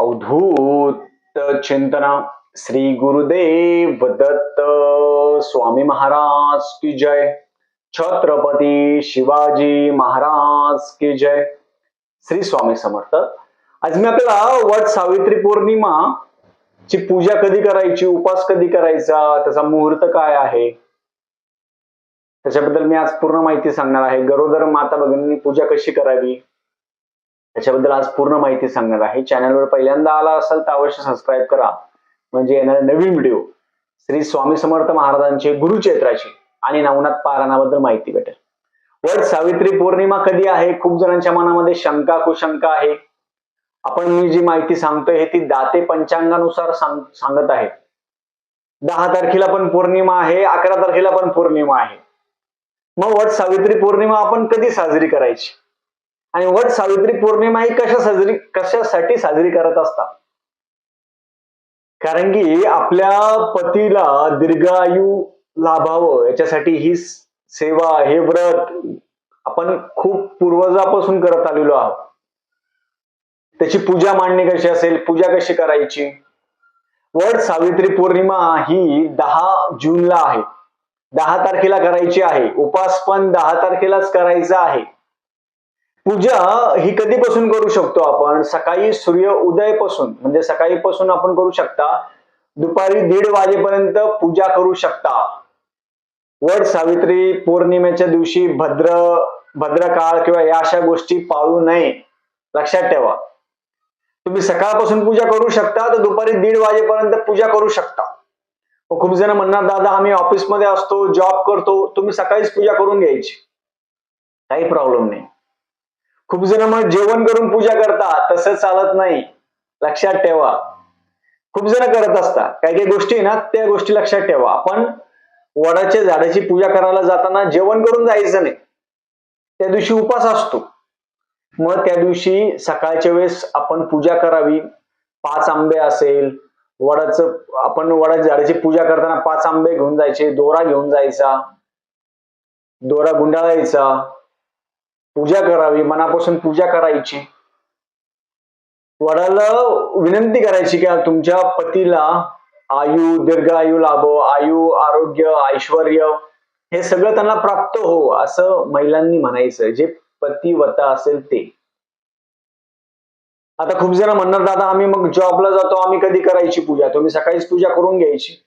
अवधूत चिंतना श्री गुरुदेव दत्त स्वामी महाराज की जय। छत्रपती शिवाजी महाराज की जय। श्री स्वामी समर्थ। आज मी आपल्याला वट सावित्री पौर्णिमा ची पूजा कधी करायची उपास कधी करायचा त्याचा मुहूर्त काय आहे? त्याच्याबद्दल मी आज पूर्ण माहिती सांगणार आहे. गरोदर माता भगिनी पूजा कशी करावी? त्याच्याबद्दल आज पूर्ण माहिती सांगणार आहे. चॅनलवर पहिल्यांदा आला असाल तर अवश्य सबस्क्राईब करा. म्हणजे येणारे नवीन व्हिडिओ श्री स्वामी समर्थ महाराजांचे गुरुचैत्राची आणि नवनाथ पारायणाबद्दल माहिती भेटेल. वट सावित्री पौर्णिमा कधी आहे? खूप जणांच्या मनामध्ये शंका कुशंका आहे. आपण मी जी माहिती सांगतोय हे ती दाते पंचांगानुसार सांग सांगत आहे दहा तारखेला पण पौर्णिमा आहे अकरा तारखेला पण पौर्णिमा आहे. मग वट सावित्री पौर्णिमा आपण कधी साजरी करायची? आणि वट सावित्री पौर्णिमा ही कशा साजरी कशासाठी साजरी करत असतात? कारण की आपल्या पतीला दीर्घायू लाभावं याच्यासाठी ही सेवा हे व्रत आपण खूप पूर्वजापासून करत आलेलो आहोत. त्याची पूजा मांडणी कशी असेल पूजा कशी करायची? वट सावित्री पौर्णिमा ही दहा जूनला आहे. दहा तारखेला करायची आहे. उपास पण दहा तारखेलाच करायचा आहे. पूजा ही कधीपासून करू शकतो आपण? सकाळी सूर्य उदयपासून. म्हणजे सकाळीपासून आपण करू शकता. दुपारी दीड वाजेपर्यंत पूजा करू शकता. वट सावित्री पौर्णिमेच्या दिवशी भद्र भद्रकाळ किंवा या अशा गोष्टी पाळू नये. लक्षात ठेवा. तुम्ही सकाळपासून पूजा करू शकता तर दुपारी दीड वाजेपर्यंत पूजा करू शकता. हो, खूप जण म्हणणार दादा आम्ही ऑफिसमध्ये असतो जॉब करतो. तुम्ही सकाळीच पूजा करून घ्यायची. काही प्रॉब्लेम नाही. खूप जण मग जेवण करून पूजा करतात तसं चालत नाही. लक्षात ठेवा. खूप जण करत असतात. काही काही गोष्टी आहे ना त्या गोष्टी लक्षात ठेवा. आपण वडाच्या झाडाची पूजा करायला जाताना जेवण करून जायचं नाही. त्या दिवशी उपास असतो. मग त्या दिवशी सकाळच्या वेळेस आपण पूजा करावी. पाच आंबे असेल वडाचं आपण वडाच्या झाडाची पूजा करताना पाच आंबे घेऊन जायचे दोरा घेऊन जायचा दोरा गुंडाळायचा पूजा करावी मनापासून पूजा करायची. वडाला विनंती करायची की तुमच्या पतीला आयु दीर्घ आयु लाभो आयु आरोग्य ऐश्वर हे सगळं त्यांना प्राप्त हो असं महिलांनी म्हणायचं. जे पतिवता असेल ते. आता खूप जण म्हणणार दादा आम्ही मग जॉबला जातो आम्ही कधी करायची पूजा? तुम्ही सकाळीच पूजा करून घ्यायची.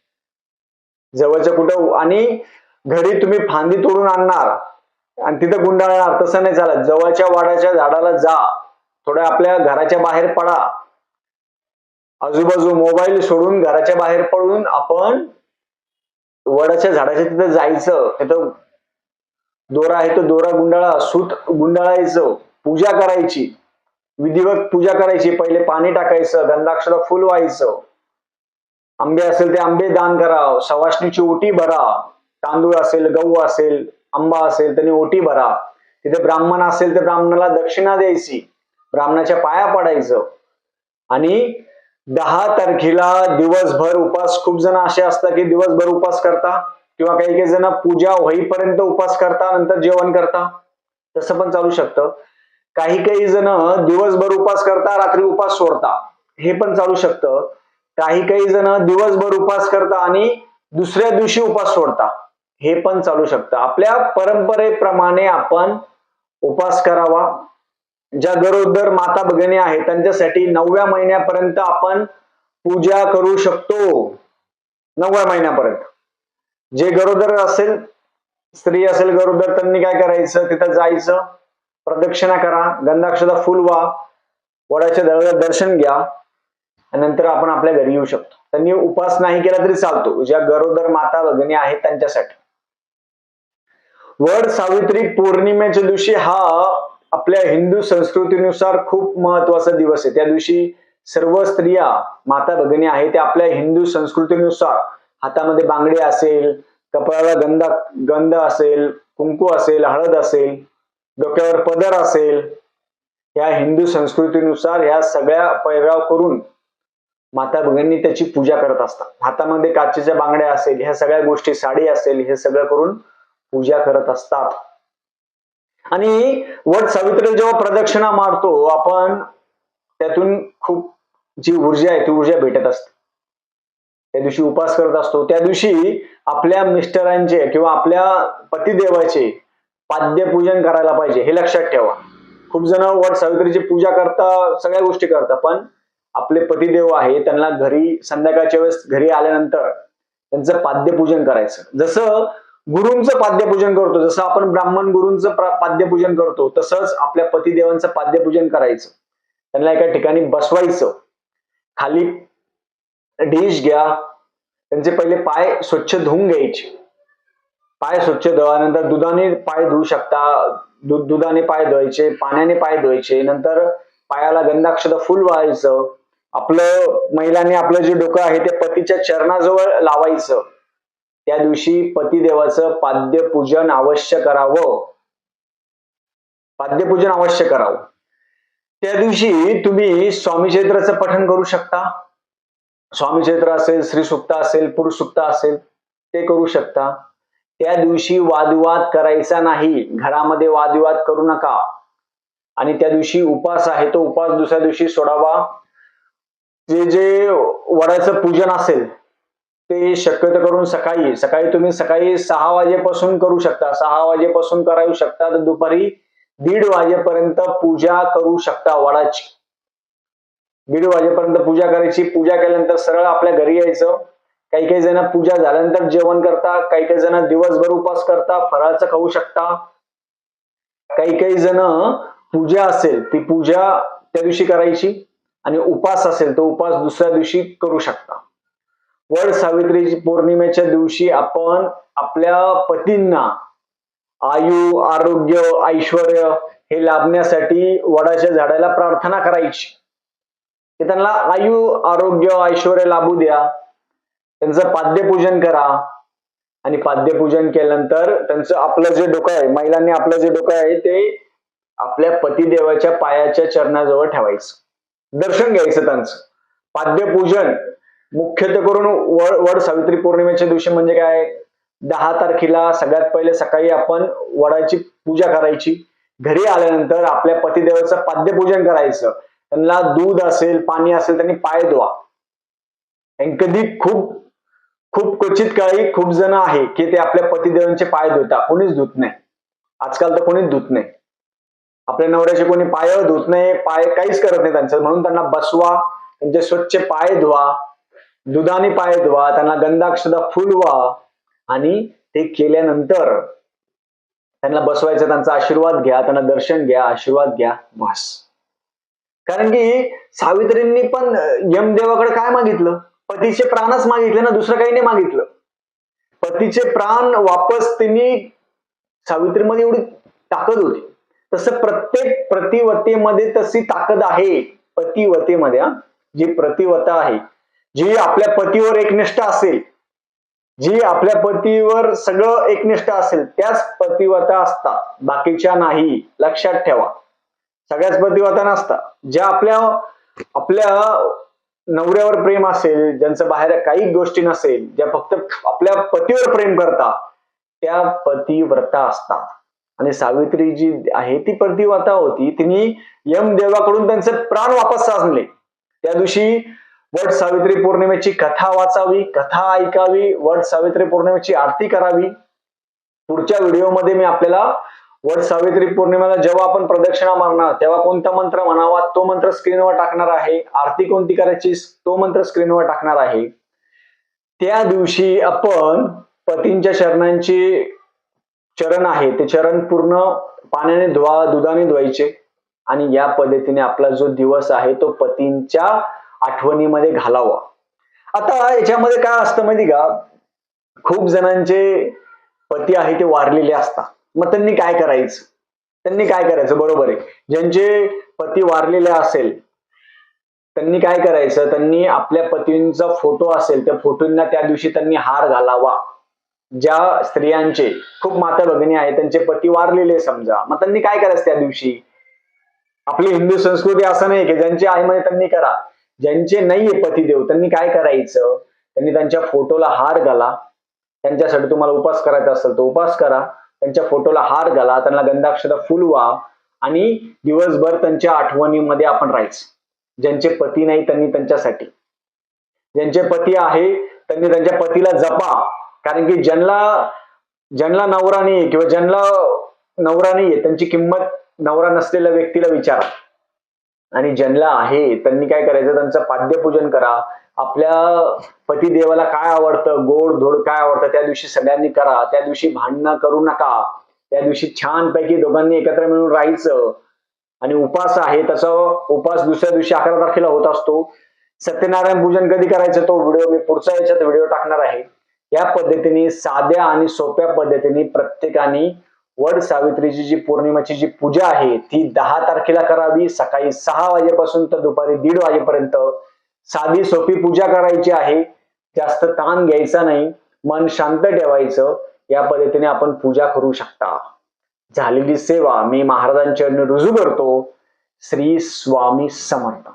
जवळच्या कुठं आणि घरी तुम्ही फांदी तोडून आणणार. आणि तिथं गुंडाळणार तसं नाही चालत. जवळच्या वाड्याच्या झाडाला जा. थोड्या आपल्या घराच्या बाहेर पडा. आजूबाजू मोबाईल सोडून घराच्या बाहेर पडून आपण वडाच्या झाडाच्या तिथं जायचं. तिथं दोरा आहे तो दोरा गुंडाळा सूत गुंडाळायचं. पूजा करायची. विधिवत पूजा करायची. पहिले पाणी टाकायचं गंधाक्षला फुल व्हायचं. आंबे असेल ते आंबे दान करा. सवासणीची ओटी भरा. तांदूळ असेल गहू असेल आंबा असेल त्याने ओटी भरा. तिथे ब्राह्मण असेल तर ब्राह्मणाला दक्षिणा द्यायची. ब्राह्मणाच्या पाया पडायचं. आणि दहा तारखेला दिवसभर उपास खूप जण असे असतात की दिवसभर उपास करता किंवा काही काही जण पूजा होईपर्यंत उपास करता नंतर जेवण करता. तसं पण चालू शकतं. काही काही जण दिवसभर उपास करता रात्री उपास सोडता. हे पण चालू शकतं. काही काही जण दिवसभर उपास करता आणि दुसऱ्या दिवशी उपास सोडता. हे पण चालू शकतं. आपल्या परंपरेप्रमाणे आपण उपास करावा. ज्या गरोदर माता भगिनी आहेत त्यांच्यासाठी नवव्या महिन्यापर्यंत आपण पूजा करू शकतो. नवव्या महिन्यापर्यंत. जे गरोदर असेल स्त्री असेल गरोदर त्यांनी काय करायचं? तिथं जायचं. प्रदक्षिणा करा. गंधाक्षदा फुल व्हा. वडाच्या दळाला दर्शन घ्या. नंतर आपण आपल्या घरी येऊ शकतो. त्यांनी उपास नाही केला तरी चालतो. ज्या गरोदर माता भगिनी आहेत त्यांच्यासाठी. वड सावित्री पौर्णिमेच्या दिवशी हा आपल्या हिंदू संस्कृतीनुसार खूप महत्त्वाचा दिवस आहे. त्या दिवशी सर्व स्त्रिया माता भगिनी आहेत त्या आपल्या हिंदू संस्कृतीनुसार हातामध्ये बांगडी असेल कपाळाला गंधा गंध असेल कुंकू असेल हळद असेल डोक्यावर पदर असेल या हिंदू संस्कृतीनुसार ह्या सगळ्या पैराव करून माता भगिनी त्याची पूजा करत असतात. हातामध्ये काचेच्या बांगड्या असेल ह्या सगळ्या गोष्टी साडी असेल हे सगळं करून पूजा करत असतात. आणि वट सावित्री जेव्हा प्रदक्षिणा मारतो आपण त्यातून खूप जी ऊर्जा आहे ती ऊर्जा भेटत असते. त्या दिवशी उपास करत असतो. त्या दिवशी आपल्या मिस्टरांचे किंवा आपल्या पतिदेवाचे पाद्यपूजन करायला पाहिजे हे लक्षात ठेवा. खूप जण वट सावित्रीची पूजा करता सगळ्या गोष्टी करतात पण आपले पतिदेव आहे त्यांना घरी संध्याकाळच्या वेळेस घरी आल्यानंतर त्यांचं पाद्यपूजन करायचं. जसं गुरूंचं पाद्यपूजन करतो. जसं आपण ब्राह्मण गुरूंचं पाद्यपूजन करतो तसंच आपल्या पतिदेवांचं पाद्यपूजन करायचं. त्यांना एका ठिकाणी बसवायचं. खाली डिश घ्या. त्यांचे पहिले पाय स्वच्छ धुवून घ्यायचे. पाय स्वच्छ धुवानंतर दुधाने पाय धुवू शकता. दूध दुधाने पाय धुवायचे पाण्याने पाय धुवायचे. नंतर पायाला गंधाक्षर फुल व्हायचं. आपलं महिलांनी आपलं जे डोकं आहे ते पतीच्या चरणाजवळ लावायचं. त्या दिवशी पतिदेवाचं पाद्यपूजन अवश्य करावं. पाद्यपूजन अवश्य करावं. त्या दिवशी तुम्ही स्वामी चैत्राचं पठण करू शकता. स्वामी चैत्र असेल श्री सुक्त असेल पुरुष सुक्त असेल ते करू शकता. त्या दिवशी वादविवाद करायचा नाही. घरामध्ये वादविवाद करू नका. आणि त्या दिवशी उपास आहे तो उपास दुसऱ्या दिवशी सोडावा. जे जे वडाचं पूजन असेल ते शक्यतो करून सकाळी सकाळी तुम्ही सकाळी सहा वाजेपासून करू शकता. सहा वाजेपासून करायू शकता तर दुपारी दीड वाजेपर्यंत पूजा करू शकता वडाची. दीड वाजेपर्यंत पूजा करायची. पूजा केल्यानंतर सरळ आपल्या घरी यायचं. काही काही जण पूजा झाल्यानंतर जेवण करता काही काही जण दिवसभर उपास करता फराळचं खाऊ शकता. काही काही जण पूजा असेल ती पूजा त्या दिवशी करायची आणि उपास असेल तो उपास दुसऱ्या दिवशी करू शकता. वड सावित्रीची पौर्णिमेच्या दिवशी आपण आपल्या पतींना आयु आरोग्य ऐश्वर हे लाभण्यासाठी वडाच्या झाडाला प्रार्थना करायची. की त्यांना आयु आरोग्य ऐश्वर लाभू द्या. त्यांचं पाद्यपूजन करा. आणि पाद्यपूजन केल्यानंतर त्यांचं आपलं जे डोकं आहे महिलांनी आपलं जे डोकं आहे ते आपल्या पतिदेवाच्या पायाच्या चरणाजवळ ठेवायचं. दर्शन घ्यायचं त्यांचं. पाद्यपूजन मुख्यत्वे करून वड वड सावित्री पौर्णिमेच्या दिवशी म्हणजे काय? दहा तारखेला सगळ्यात पहिले सकाळी आपण वडाची पूजा करायची. घरी आल्यानंतर आपल्या पतिदेवाचं पाद्यपूजन करायचं. त्यांना दूध असेल पाणी असेल त्यांनी पाय धुवा. आणि कधी खूप खूप क्वचित काळी खूप जण आहे की ते आपल्या पतिदेवांचे पाय धुता कोणीच धुत नाही. आजकाल तर कोणीच धुत नाही. आपल्या नवऱ्याचे कोणी पाय धुत नाही पाय काहीच करत नाही त्यांचं. म्हणून त्यांना बसवा त्यांचे स्वच्छ पाय धुवा. दुधाने पाय धुवा त्यांना गंधाक्षदा फुलवा आणि ते केल्यानंतर त्यांना बसवायचं त्यांचा आशीर्वाद घ्या त्यांना दर्शन घ्या आशीर्वाद घ्या बस. कारण की सावित्रींनी पण यमदेवाकडे काय मागितलं? पतीचे प्राणच मागितले ना दुसरं काही नाही मागितलं. पतीचे प्राण वापस त्यांनी सावित्रीमध्ये एवढी ताकद होती. तसं प्रत्येक प्रतिवतेमध्ये तशी ताकद आहे. पतिवतेमध्ये जी प्रतिवता आहे. जी आपल्या पतीवर एकनिष्ठ असेल जी आपल्या पतीवर सगळं एकनिष्ठ असेल त्याच पतिवता असतात. बाकीच्या नाही लक्षात ठेवा. सगळ्याच पतिवता नसतात. ज्या आपल्या आपल्या नवऱ्यावर प्रेम असेल ज्यांचं बाहेर काही गोष्टी नसेल ज्या फक्त आपल्या पतीवर प्रेम करता त्या पतिव्रता असतात. आणि सावित्री जी आहे ती पतिव्रता होती. तिने यमदेवाकडून त्यांचे प्राण वापस साधले त्या दिवशी वट सावित्री पौर्णिमेची कथा वाचावी कथा ऐकावी वट सावित्री पौर्णिमेची आरती करावी. पुढच्या व्हिडिओमध्ये मी आपल्याला वट सावित्री पौर्णिमेला जेव्हा आपण प्रदक्षिणा मारणार तेव्हा कोणता मंत्र म्हणावा तो मंत्र स्क्रीनवर टाकणार आहे. आरती कोणती करायची तो मंत्र स्क्रीनवर टाकणार आहे. त्या दिवशी आपण पतींच्या चरणांची चरण आहे ते चरण पूर्ण पाण्याने धुवा दुधाने धुवायचे. आणि या पद्धतीने आपला जो दिवस आहे तो पतींच्या आठवणीमध्ये घालावा. आता याच्यामध्ये काय असतं माहिती का? खूप जणांचे पती आहे ते वारलेले असतात. मग त्यांनी काय करायचं? त्यांनी काय करायचं? बरोबर आहे. ज्यांचे पती वारलेले असेल त्यांनी काय करायचं? त्यांनी आपल्या पतींचा फोटो असेल त्या फोटोंना त्या दिवशी त्यांनी हार घालावा. ज्या स्त्रियांचे खूप माता भगिनी आहेत त्यांचे पती वारलेले समजा. मग त्यांनी काय करायचं त्या दिवशी? आपली हिंदू संस्कृती असं नाही की ज्यांची आईमध्ये त्यांनी करा. ज्यांचे नाहीये पतिदेव त्यांनी काय करायचं? त्यांनी त्यांच्या फोटोला हार घाला. त्यांच्यासाठी तुम्हाला उपास करायचा असेल तर उपास करा. त्यांच्या फोटोला हार घाला त्यांना गंधाक्षर फुलवा आणि दिवसभर त्यांच्या आठवणीमध्ये आपण राहायचं. ज्यांचे पती नाही त्यांनी त्यांच्यासाठी. ज्यांचे पती आहे त्यांनी त्यांच्या पतीला जपा. कारण की ज्यांना ज्यांना नवरा नाही किंवा ज्यांना नवरा नाहीये त्यांची किंमत नवरा नसलेल्या व्यक्तीला विचारा. आणि ज्यांना आहे त्यांनी काय करायचं? त्यांचं पाद्यपूजन करा. आपल्या पतिदेवाला काय आवडतं? गोड धोड काय आवडतं? त्या दिवशी सगळ्यांनी करा. त्या दिवशी भांडणं करू नका. त्या दिवशी छानपैकी दोघांनी एकत्र मिळून राहायचं. आणि उपास आहे त्याचा उपास दुसऱ्या दिवशी अकरा तारखेला होत असतो. सत्यनारायण पूजन कधी करायचं? तो व्हिडिओ मी पुढच्या याच्यात व्हिडिओ टाकणार आहे. या पद्धतीने साध्या आणि सोप्या पद्धतीने प्रत्येकाने वड सावित्रीची जी पौर्णिमाची जी पूजा आहे ती दहा तारखेला करावी. सकाळी सहा वाजेपासून तर दुपारी दीड वाजेपर्यंत साधी सोपी पूजा करायची आहे. जास्त ताण घ्यायचा नाही. मन शांत ठेवायचं. या पद्धतीने आपण पूजा करू शकता. झालेली सेवा मी महाराजांच्या रुजू करतो. श्री स्वामी समर्थ.